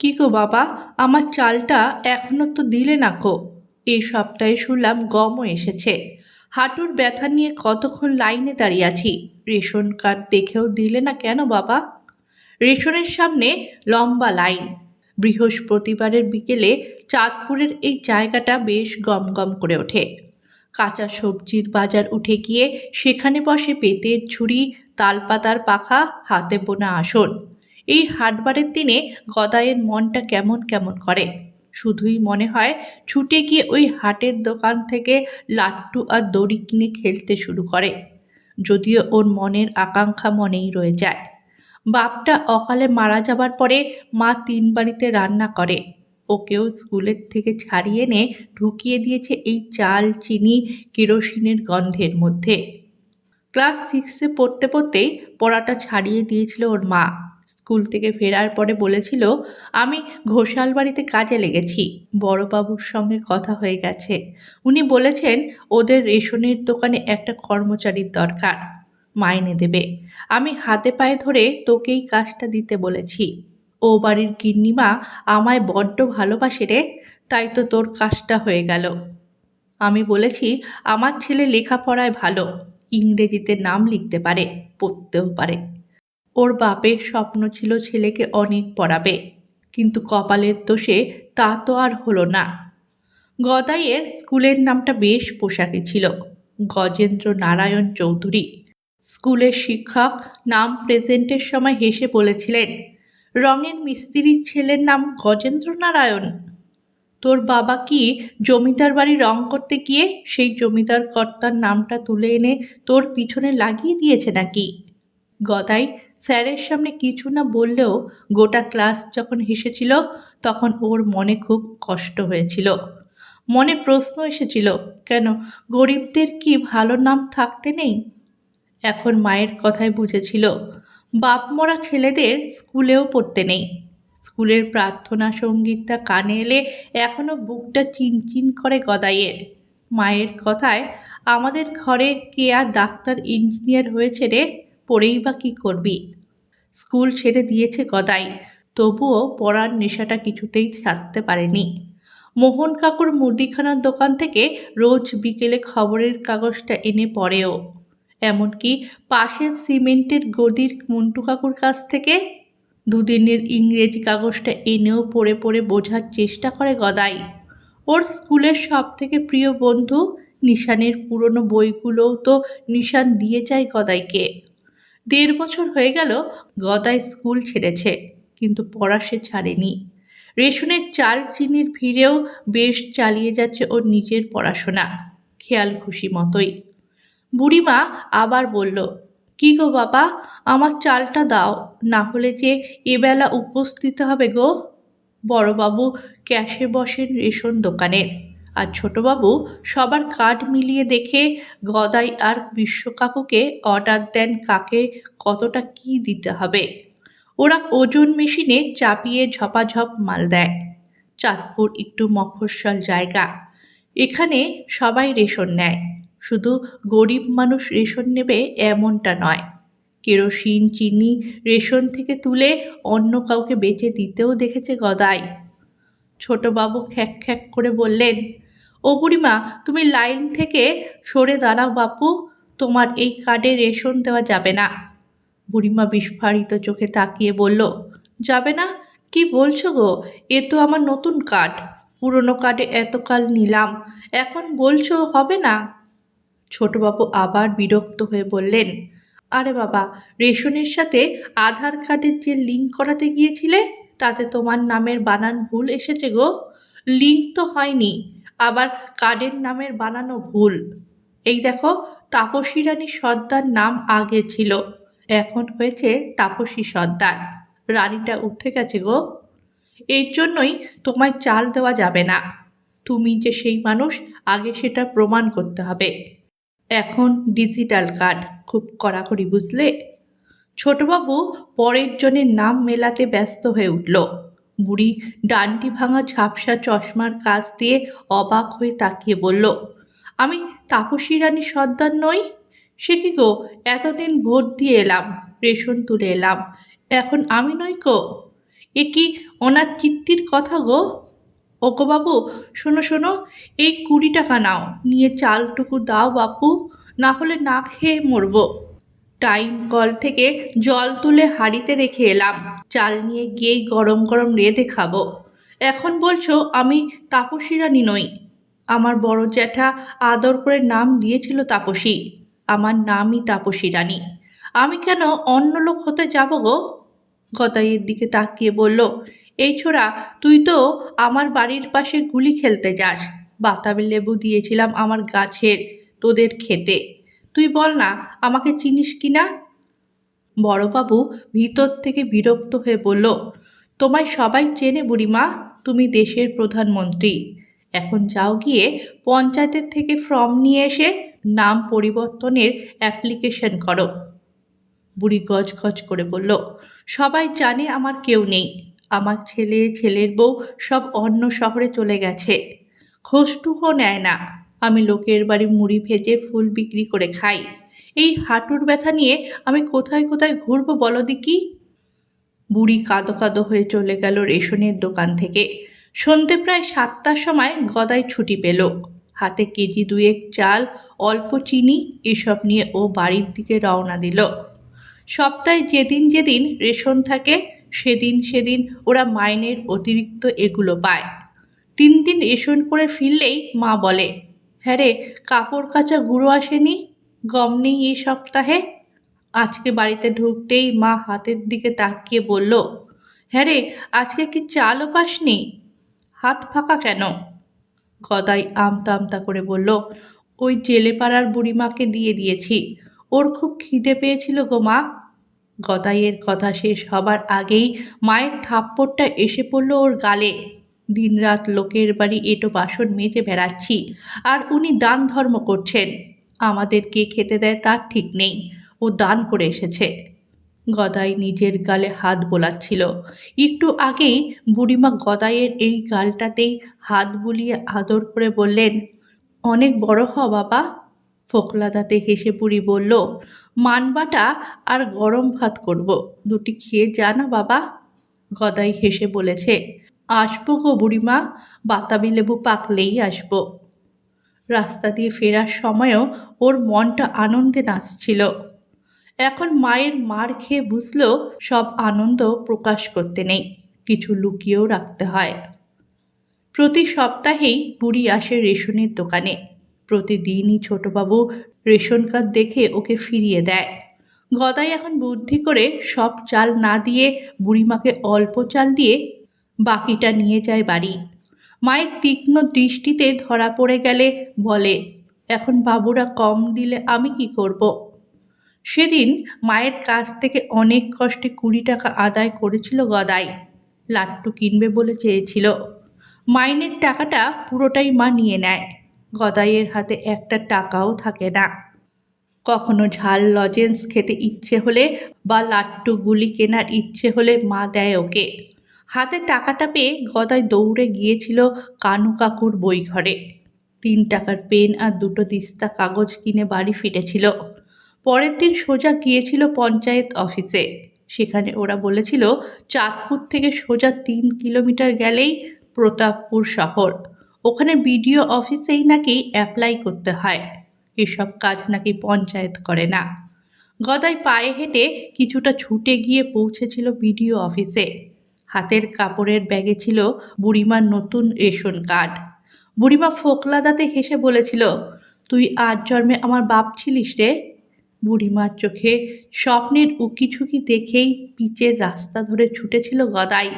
কি গো বাবা? আমার চালটা এখনও তো দিলে না কো এই সপ্তাহে শুনলাম গমও এসেছে। হাঁটুর ব্যথা নিয়ে কতক্ষণ লাইনে দাঁড়িয়ে আছি? রেশন কার্ড দেখেও দিলে না কেন বাবা? রেশনের সামনে লম্বা লাইন। বৃহস্পতিবারের বিকেলে চাঁদপুরের এই জায়গাটা বেশ গমগম করে ওঠে। কাঁচা সবজির বাজার উঠে গিয়ে সেখানে বসে পেতের ঝুড়ি, তালপাতার পাখা, হাতে বোনা আসন। এই হাটবারের দিনে গদাইয়ের মনটা কেমন কেমন করে? শুধুই মনে হয় ছুটে গিয়ে ওই হাটের দোকান থেকে লাট্টু আর দড়ি কিনে খেলতে শুরু করে। যদিও ওর মনের আকাঙ্ক্ষা মনেই রয়ে যায়। বাপটা অকালে মারা যাবার পরে মা তিন বাড়িতে রান্না করে। ওকেও স্কুলের থেকে ছাড়িয়ে এনে ঢুকিয়ে দিয়েছে এই চাল, চিনি, কেরোসিনের গন্ধের মধ্যে। ক্লাস সিক্সে পড়তে পড়তেই পড়াটা ছাড়িয়ে দিয়েছিল ওর মা। স্কুল থেকে ফেরার পরে বলেছিল, আমি ঘোষাল বাড়িতে কাজে লেগেছি। বড়বাবুর সঙ্গে কথা হয়ে গেছে। উনি বলেছেন, ওদের রেশনের দোকানে একটা কর্মচারীর দরকার। মাইনে দেবে। আমি হাতে পায়ে ধরে তোকেই কাজটা দিতে বলেছি। ও বাড়ির গিন্নিমা আমায় বড্ড ভালোবাসে রে। তাই তো তোর কাজটা হয়ে গেল। আমি বলেছি, আমার ছেলে লেখাপড়ায় ভালো। ইংরেজিতে নাম লিখতে পারে, পড়তেও পারে। ওর বাপের স্বপ্ন ছিল ছেলেকে অনেক পড়াবে, কিন্তু কপালের দোষে তা তো আর হলো না। গদাইয়ের স্কুলের নামটা বেশ পোশাকে ছিল। গজেন্দ্র নারায়ণ চৌধুরী। স্কুলের শিক্ষক নাম প্রেজেন্টের সময় হেসে বলেছিলেন, রঙের মিস্ত্রির ছেলের নাম গজেন্দ্র নারায়ণ। তোর বাবা কি জমিদার বাড়ি রং করতে গিয়ে সেই জমিদার কর্তার নামটা তুলে এনে তোর পিছনে লাগিয়ে দিয়েছে নাকি? গদাই, স্যারের সামনে কিছু না বললেও গোটা ক্লাস যখন হেসেছিল, তখন ওর মনে খুব কষ্ট হয়েছিল। মনে প্রশ্ন এসেছিল, কেন, গরিবদের কি ভালো নাম থাকতে নেই? এখন মায়ের কথায় বুঝেছিল, বাপ মরা ছেলেদের স্কুলেও পড়তে নেই। স্কুলের প্রার্থনা সঙ্গীতটা কানে এলে এখনও বুকটা চিনচিন করে গদাইয়ের। মায়ের কথায়, আমাদের ঘরে কে আর ডাক্তার, ইঞ্জিনিয়ার হয়েছে রে? পড়েই বা কী করবি? স্কুল ছেড়ে দিয়েছে গদাই, তবুও পড়ার নেশাটা কিছুতেই ছাড়তে পারেনি। মোহন কাকুর মুদিখানার দোকান থেকে রোজ বিকেলে খবরের কাগজটা এনে পড়েও। এমনকি পাশের সিমেন্টের গদির মন্টু কাকুর কাছ থেকে দুদিনের ইংরেজি কাগজটা এনেও পড়ে পড়ে বোঝার চেষ্টা করে গদাই। ওর স্কুলের সব থেকে প্রিয় বন্ধু নিশানের পুরনো বইগুলোও তো নিশান দিয়ে যায় গদাইকে। দেড় বছর হয়ে গেল গদাই স্কুল ছেড়েছে, কিন্তু পড়া সে ছাড়েনি। রেশনের চাল চিনির ভিড়েও বেশ চালিয়ে যাচ্ছে ওর নিজের পড়াশোনা, খেয়াল খুশি মতোই। বুড়িমা আবার বলল, কি গো বাবা, আমার চালটা দাও, না হলে যে এবেলা উপস্থিত হবে গো? বড়বাবু ক্যাশে বসেন রেশন দোকানের। আর ছোটবাবু সবার কার্ড মিলিয়ে দেখে গদাই আর বিশ্বকাকুকে অর্ডার দেন কাকে কতটা কি দিতে হবে। ওরা ওজন মেশিনে চাপিয়ে ঝপাঝপ মাল দেয়। চাঁদপুর একটু মফস্বল জায়গা। এখানে সবাই রেশন নেয়। শুধু গরিব মানুষ রেশন নেবে এমনটা নয়। কেরোসিন, চিনি, রেশন থেকে তুলে অন্য কাউকে বেচে দিতেও দেখেছে গদাই। ছোটবাবু খ্যাক খ্যাক করে বললেন ও বুড়িমা, তুমি লাইন থেকে সরে দাঁড়াও বাপু, তোমার এই কার্ডে রেশন দেওয়া যাবে না। বুড়িমা বিস্ফারিত চোখে তাকিয়ে বলল, যাবে না? কি বলছো গো? এ তো আমার নতুন কার্ড। পুরনো কার্ডে এতকাল নিলাম, এখন বলছো হবে না? ছোটবাবু আবার বিরক্ত হয়ে বললেন, আরে বাবা, রেশনের সাথে আধার কার্ডের যে লিঙ্ক করাতে গিয়েছিলে, তাতে তোমার নামের বানান ভুল এসেছে গো। লিঙ্ক তো হয়নি আবার কার্ডের নামের বানানো ভুল? এই দেখো, তাপসী রানী সর্দার নাম আগে ছিল, এখন হয়েছে তাপসী সর্দার। রানীটা উঠে গেছে গো। এর জন্যই তোমায় চাল দেওয়া যাবে না। তুমি যে সেই মানুষ, আগে সেটা প্রমাণ করতে হবে। এখন ডিজিটাল কার্ড, খুব কড়াকড়ি বুঝলে? ছোটবাবু পরের জনের নাম মেলাতে ব্যস্ত হয়ে উঠল। বুড়ি ডানটি ভাঙা ঝাপসা চশমার কাছ দিয়ে অবাক হয়ে তাকিয়ে বলল, আমি তাপসী রানী সর্দার নই? সে কি গো, এতদিন ভোট দিয়ে এলাম, রেশন তুলে এলাম, এখন আমি নই কো? এ কি ওনার চিত্তির কথা গো? ওগো বাবু, শোনো শোনো, এই কুড়ি টাকা নাও, নিয়ে চালটুকু দাও বাপু, না হলে না খেয়ে মরবো। টাইম কল থেকে জল তুলে হাঁড়িতে রেখে এলাম। চাল নিয়ে গিয়েই গরম গরম রেঁধে খাব। এখন বলছো আমি তাপসী রানী নই। আমার বড় জ্যাঠা আদর করে নাম দিয়েছিল তাপসী। আমার নামই তাপসী রানী আমি কেন অন্য লোক হতে যাব গো? গদাইয়ের দিকে তাকিয়ে বলল, এই ছোড়া, তুই তো আমার বাড়ির পাশে গুলি খেলতে যাস। বাতাবি লেবু দিয়েছিলাম আমার গাছের তোদের খেতে। তুই বল না, আমাকে চিনিস কি না? বড়বাবু ভিতর থেকে বিরক্ত হয়ে বলল, তোমায় সবাই চেনে বুড়িমা, তুমি দেশের প্রধানমন্ত্রী। এখন যাও গিয়ে পঞ্চায়েতের থেকে ফর্ম নিয়ে এসে নাম পরিবর্তনের অ্যাপ্লিকেশন করো। বুড়ি গজ গজ করে বলল, সবাই জানে আমার কেউ নেই। আমার ছেলে, ছেলের বউ সব অন্য শহরে চলে গেছে। খোঁজটুকুও নেয় না। আমি লোকের বাড়ি মুড়ি ভেজে ফুল বিক্রি করে খাই। এই হাঁটুর ব্যথা নিয়ে আমি কোথায় কোথায় ঘুরবো বলো দেখি? বুড়ি কাঁদো কাঁদো হয়ে চলে গেল রেশনের দোকান থেকে। সন্ধে প্রায় সাতটার সময় গদাই ছুটি পেল। হাতে কেজি দুয়েক চাল, অল্প চিনি, এসব নিয়ে ও বাড়ির দিকে রওনা দিল। সপ্তাহে যেদিন যেদিন রেশন থাকে, সেদিন সেদিন ওরা মাইনের অতিরিক্ত এগুলো পায়। তিন দিন রেশন করে ফিরলেই মা বলে হ্যাঁ রে, কাপড় কাচা গুঁড়ো আসেনি? গম নেই এই সপ্তাহে? আজকে বাড়িতে ঢুকতেই মা হাতের দিকে তাকিয়ে বলল হ্যাঁ রে, আজকে কি চালও পাসনি? হাত ফাঁকা কেন? গদাই আমতা আমতা করে বলল, ওই জেলে পাড়ার বুড়িমাকে দিয়ে দিয়েছি। ওর খুব খিদে পেয়েছিল গো মা। গদাইয়ের কথা শেষ হবার আগেই মায়ের থাপ্পড়টা এসে পড়ল ওর গালে। দিনরাত লোকের বাড়ি এটো বাসন মেজে বেড়াচ্ছি, আর উনি দান ধর্ম করছেন। আমাদের কে খেতে দেয় তার ঠিক নেই, ও দান করে এসেছে। গদাই নিজের গালে হাত বোলাচ্ছিল। একটু আগেই বুড়িমা গদাইয়ের এই গালটাতেই হাত বুলিয়ে আদর করে বললেন, অনেক বড় হ বাবা। ফোকলাদাতে হেসে বুড়ি বলল, মানবাটা আর গরম ভাত করব, দুটি খেয়ে যা না বাবা। গদাই হেসে বলেছে আসব গো বুড়িমা, বাতাবি লেবু পাকলেই আসব। রাস্তা দিয়ে ফেরার সময়ও ওর মনটা আনন্দে নাচছিল। এখন মায়ের মার খেয়ে বুঝলো সব আনন্দ প্রকাশ করতে নেই, কিছু লুকিয়েও রাখতে হয়। প্রতি সপ্তাহেই বুড়ি আসে রেশনের দোকানে। প্রতিদিনই ছোটবাবু রেশন কার্ড দেখে ওকে ফিরিয়ে দেয়। গদাই এখন বুদ্ধি করে সব চাল না দিয়ে বুড়িমাকে অল্প চাল দিয়ে বাকিটা নিয়ে যায় বাড়ি। মায়ের তীক্ষ্ণ দৃষ্টিতে ধরা পড়ে গেলে বলে, এখন বাবুরা কম দিলে আমি কি করব। সেদিন মায়ের কাছ থেকে অনেক কষ্টে কুড়ি টাকা আদায় করেছিল গদাই। লাট্টু কিনবে বলে চেয়েছিল। মাইনের টাকাটা পুরোটাই মা নিয়ে নেয়। গদাইয়ের হাতে একটা টাকাও থাকে না। কখনো ঝাল, লজেন্স খেতে ইচ্ছে হলে বা লাট্টু গুলি কেনার ইচ্ছে হলে মা দেয় ওকে। হাতে টাকাটা পেয়ে গদাই দৌড়ে গিয়েছিল কানু কাকুর বই ঘরে তিন টাকার পেন আর দুটো দিস্তা কাগজ কিনে বাড়ি ফিরেছিল। পরের দিন সোজা গিয়েছিল পঞ্চায়েত অফিসে। সেখানে ওরা বলেছিল, চাঁদপুর থেকে সোজা তিন কিলোমিটার গেলেই প্রতাপপুর শহর। ওখানে বিডিও অফিসেই নাকি অ্যাপ্লাই করতে হয়। এসব কাজ নাকি পঞ্চায়েত করে না। গদাই পায়ে হেঁটে কিছুটা ছুটে গিয়ে পৌঁছেছিল বিডিও অফিসে। হাতের কাপড়ের ব্যাগে ছিল বুড়িমার নতুন রেশন কার্ড। বুড়িমা ফোকলা দাঁতে হেসে বলেছিল, তুই আজ জন্মে আমার বাপ ছিলিস রে। বুড়িমার চোখে স্বপ্নের উকিঝুঁকি দেখেই পিচের রাস্তা ধরে ছুটেছিল গদাই।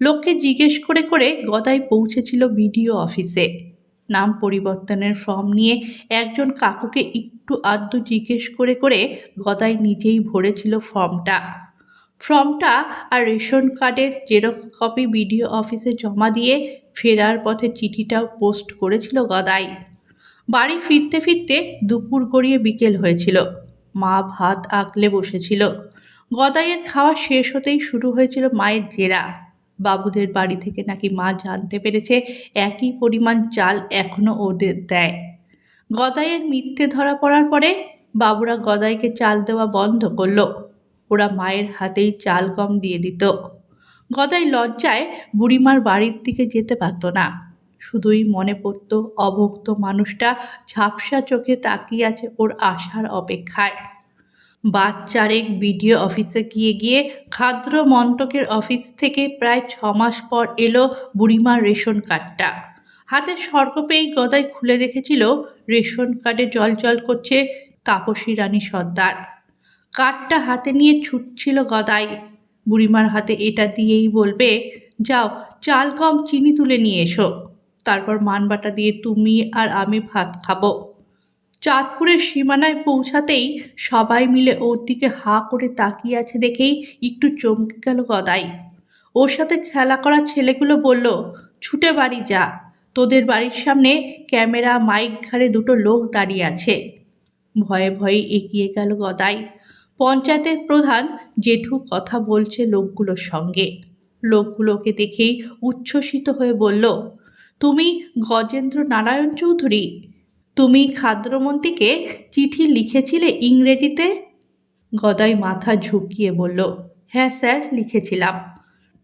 লোককে জিজ্ঞেস করে করে গদাই পৌঁছেছিল বিডিও অফিসে। নাম পরিবর্তনের ফর্ম নিয়ে একজন কাকুকে একটু আধটু জিজ্ঞেস করে করে গদাই নিজেই ভরেছিল ফর্মটা। ফর্মটা আর রেশন কার্ডের জেরক্স কপি বিডিও অফিসে জমা দিয়ে ফেরার পথে চিঠিটাও পোস্ট করেছিল গদাই। বাড়ি ফিরতে ফিরতে দুপুর গড়িয়ে বিকেল হয়েছিল। মা ভাত আঁকলে বসেছিল। গদাইয়ের খাওয়া শেষ হতেই শুরু হয়েছিল মায়ের জেরা। বাবুদের বাড়ি থেকে নাকি মা জানতে পেরেছে একই পরিমাণ চাল এখনও ওদের দেয়। গদাইয়ের মিথ্যে ধরা পড়ার পরে বাবুরা গদাইকে চাল দেওয়া বন্ধ করল। ওরা মায়ের হাতেই চাল গম দিয়ে দিত। গদাই লজ্জায় বুড়িমার বাড়ির দিকে যেতে পারত না। শুধুই মনে পড়ত অভক্ত মানুষটা ঝাপসা চোখে তাকিয়ে আছে ওর আশার অপেক্ষায়। বাচ্চারেক বিডিও অফিসে গিয়ে গিয়ে খাদ্র মন্ত্রকের অফিস থেকে প্রায় ছ মাস পর এলো বুড়িমার রেশন কার্ডটা। হাতে স্বর্গ পেয়েই গদাই খুলে দেখেছিল, রেশন কার্ডে জল জল করছে তাপসী রানী সর্দার। কার্ডটা হাতে নিয়ে ছুটছিল গদাই। বুড়িমার হাতে এটা দিয়েই বলবে, যাও, চাল কম, চিনি তুলে নিয়ে এসো। তারপর মানবাটা দিয়ে তুমি আর আমি ভাত খাব। চাঁদপুরের সীমানায় পৌঁছাতেই সবাই মিলে ওর দিকে হা করে তাকিয়ে আছে দেখেই একটু চমকে গেল গদাই। ওর সাথে খেলা করা ছেলেগুলো বলল, ছুটে বাড়ি যা। তোদের বাড়ির সামনে ক্যামেরা, মাইক ঘাড়ে দুটো লোক দাঁড়িয়ে আছে। ভয়ে ভয়ে এগিয়ে গেল গদাই। পঞ্চায়েতের প্রধান জেঠু কথা বলছে লোকগুলোর সঙ্গে। লোকগুলোকে দেখেই উচ্ছ্বসিত হয়ে বলল, তুমি গজেন্দ্র নারায়ণ চৌধুরী? তুমি খাদ্যমন্ত্রীকে চিঠি লিখেছিলে ইংরেজিতে? গদাই মাথা ঝুঁকিয়ে বলল হ্যাঁ স্যার, লিখেছিলাম।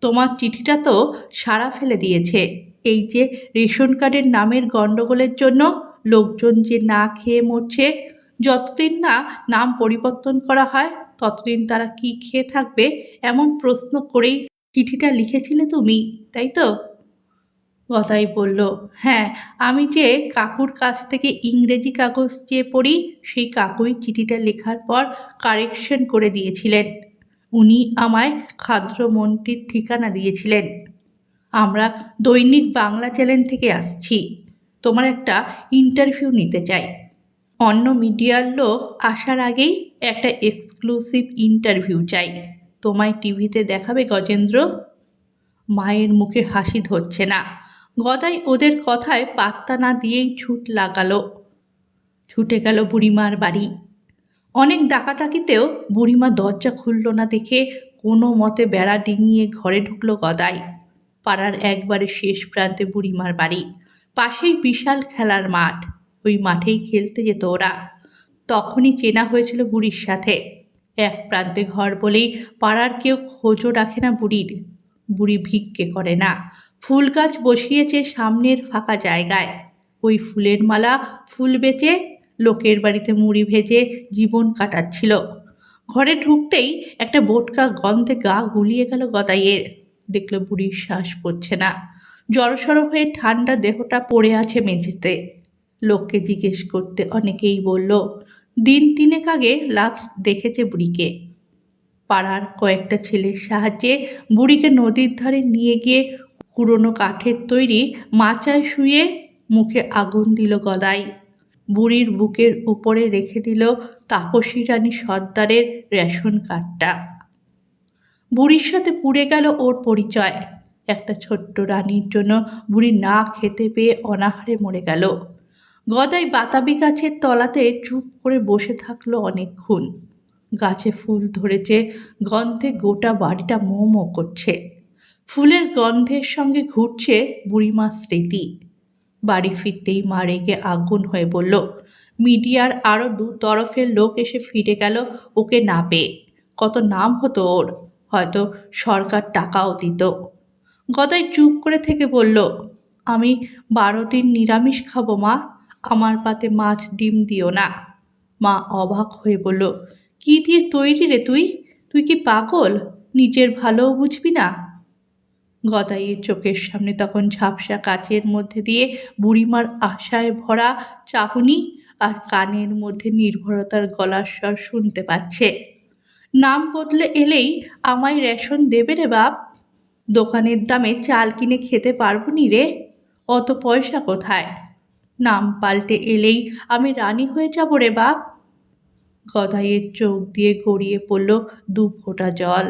তোমার চিঠিটা তো সাড়া ফেলে দিয়েছে। এই যে রেশন কার্ডের নামের গণ্ডগোলের জন্য লোকজন যে না খেয়ে মরছে যতদিন না নাম পরিবর্তন করা হয়, ততদিন তারা কি খেয়ে থাকবে? এমন প্রশ্ন করেই চিঠিটা লিখেছিলে তুমি, তাই তো? গদাই বলল হ্যাঁ আমি যে কাকুর কাছ থেকে ইংরেজি কাগজ চেয়ে পড়ি, সেই কাকুই চিঠিটা লেখার পর কারেকশন করে দিয়েছিলেন। উনি আমায় খাদ্যমন্ত্রীর ঠিকানা দিয়েছিলেন। আমরা দৈনিক বাংলা চ্যানেল থেকে আসছি। তোমার একটা ইন্টারভিউ নিতে চাই। অন্য মিডিয়ার লোক আসার আগেই একটা এক্সক্লুসিভ ইন্টারভিউ চাই। তোমায় টিভিতে দেখাবে গজেন্দ্র। মায়ের মুখে হাসি ধরছে না। গদাই ওদের কথায় পাত্তা না দিয়েই ছুট লাগালো। ছুটে গেল বুড়িমার বাড়ি। অনেক ডাকাটাকিতেও বুড়িমা দরজা খুলল না দেখে কোনো মতে বেড়া ডিঙিয়ে ঘরে ঢুকলো গদাই। পাড়ার একবারে শেষ প্রান্তে বুড়িমার বাড়ি। পাশেই বিশাল খেলার মাঠ। ওই মাঠেই খেলতে যেত ওরা। তখনই চেনা হয়েছিল বুড়ির সাথে। এক প্রান্তে ঘর বলেই পাড়ার কেউ খোঁজও রাখে না বুড়ির। বুড়ি ভিক্ষে করে না। ফুল গাছ বসিয়েছে সামনের ফাঁকা জায়গায়। ওই ফুলের মালা ফুল বেচে লোকের বাড়িতে মুড়ি ভেজে জীবন কাটাচ্ছিল। ঘরে ঢুকতেই একটা বোটকা গন্ধে গা গুলিয়ে গেল গদাইয়ের। দেখল বুড়ির শ্বাস পড়ছে না। জড়সড় হয়ে ঠান্ডা দেহটা পড়ে আছে মেঝেতে। লোককে জিজ্ঞেস করতে অনেকেই বলল, দিন তিনেক আগে লাস্ট দেখেছে বুড়িকে। পাড়ার কয়েকটা ছেলের সাহায্যে বুড়িকে নদীর ধারে নিয়ে গিয়ে পুরনো কাঠের তৈরি মাচায় শুয়ে মুখে আগুন দিল গদাই। বুড়ির বুকের উপরে রেখে দিল তাপসী রানী সর্দারের রেশন কার্ডটা বুড়ির সাথে পুড়ে গেল ওর পরিচয়। একটা ছোট্ট রানীর জন্য বুড়ি না খেতে পেয়ে অনাহারে মরে গেল। গদাই বাতাবি গাছের তলাতে চুপ করে বসে থাকল অনেকক্ষণ। গাছে ফুল ধরেছে, গন্ধে গোটা বাড়িটা মো মো করছে। ফুলের গন্ধের সঙ্গে ঘুরছে বুড়িমার স্মৃতি। বাড়ি ফিরতেই মা রেগে আগুন হয়ে বলল, মিডিয়ার আরও দু তরফের লোক এসে ফিরে গেল, ওকে না পেয়ে। কত নাম হতো ওর, হয়তো সরকার টাকাও দিত। গদাই চুপ করে থেকে বলল, আমি বারো দিন নিরামিষ খাব মা আমার পাতে মাছ ডিম দিও না। মা অবাক হয়ে বলল, কি দিয়ে তৈরি রে তুই? তুই কি পাগল? নিজের ভালোও বুঝবি না? গদাইয়ের চোখের সামনে তখন ঝাপসা কাচের মধ্যে দিয়ে বুড়িমার আশায় ভরা চাহনি আর কানের মধ্যে নির্ভরতার গলার স্বর শুনতে পাচ্ছে। নাম বদলে এলেই আমায় রেশন দেবে রে বাপ। দোকানের দামে চাল কিনে খেতে পারব নি রে? অত পয়সা কোথায়? নাম পাল্টে এলেই আমি রানী হয়ে যাব রে বাপ। গদাইয়ের চোখ দিয়ে গড়িয়ে পড়ল দু ফোঁটা জল।